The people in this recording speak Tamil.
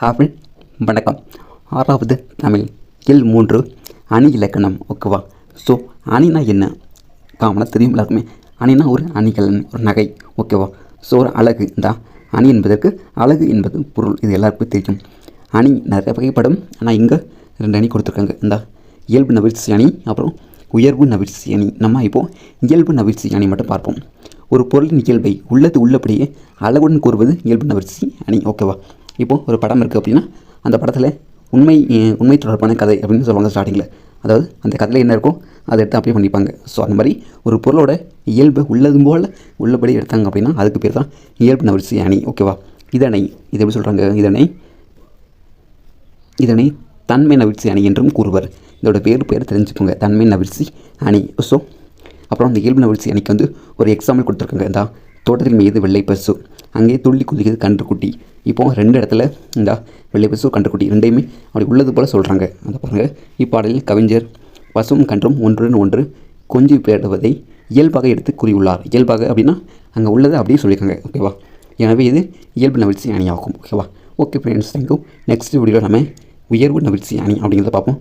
ஹாபிள் வணக்கம். ஆறாவது தமிழ் எல் மூன்று அணி இலக்கணம் ஓகேவா? ஸோ அணினா என்ன? காமனாக தெரியும் எல்லாருக்குமே. அணினா ஒரு அணிகலன் ஒரு நகை ஓகேவா? ஸோ ஒரு அழகு தான் அணி என்பதற்கு அழகு என்பது பொருள் இது எல்லாருக்குமே தெரியும். அணி நிறைய வகைப்படும். ஆனால் இங்கே ரெண்டு அணி கொடுத்துருக்காங்க இந்த. இயல்பு நவிழ்ச்சி அணி அப்புறம் உயர்வு நவிழ்ச்சி அணி. நம்ம இப்போது இயல்பு நவிழ்ச்சி அணி மட்டும் பார்ப்போம். ஒரு பொருளின் இயல்பை உள்ளது உள்ளபடியே அழகுடன் கூறுவது இயல்பு நவிழ்ச்சி அணி ஓகேவா? இப்போது ஒரு படம் இருக்குது அப்படின்னா அந்த படத்தில் உண்மை உண்மை தொடர்பான கதை அப்படின்னு சொல்லுவாங்க ஸ்டார்டிங்கில் அதாவது அந்த கதையில் என்ன இருக்கோ அதை எடுத்து அப்படியே பண்ணிப்பாங்க. ஸோ அந்த மாதிரி ஒரு பொருளோட இயல்பு உள்ளது போல் உள்ளபடி எடுத்தாங்க அப்படின்னா அதுக்கு பேர் தான் இயல்பு நவரிசை அணி. ஓகேவா இதனை இது எப்படி சொல்கிறாங்க இதனை இதனை தன்மை நவிற்சி அணி என்றும் கூறுவர். இதோட பேர் பேர் தெரிஞ்சுக்கோங்க. தன்மை நவிற்சி அணி. ஸோ அப்புறம் அந்த இயல்பு நவிழ்ச்சி அணிக்கு வந்து ஒரு எக்ஸாம்பிள் கொடுத்துருக்காங்க. இந்த தோட்டத்தின் மீது வெள்ளை பசு. அங்கே துள்ளி குதிக்கிறது கன்றுக்குட்டி. இப்போ ரெண்டு இடத்துல இந்த வெள்ளை பசு கன்றுக்குட்டி ரெண்டையுமே அப்படி உள்ளது போல் சொல்கிறாங்க அதை பாருங்கள் இப்பாடலில் கவிஞர் பசும் கன்றும் ஒன்றுடன் ஒன்று கொஞ்சி பேடுவதை இயல்பாக எடுத்து கூறியுள்ளார். இயல்பாக அப்படின்னா அங்கே உள்ளதை அப்படியே சொல்லியிருக்காங்க. ஓகேவா எனவே இது இயல்பு நவிழ்ச்சி அணியாகும். ஆகும் ஓகேவா ஓகே ஃப்ரெண்ட்ஸ் தேங்க்யூ நெக்ஸ்ட் வீடியோவில் நம்ம உயர்வு நவிழ்ச்சி அணி அப்படிங்கிறத பார்ப்போம்.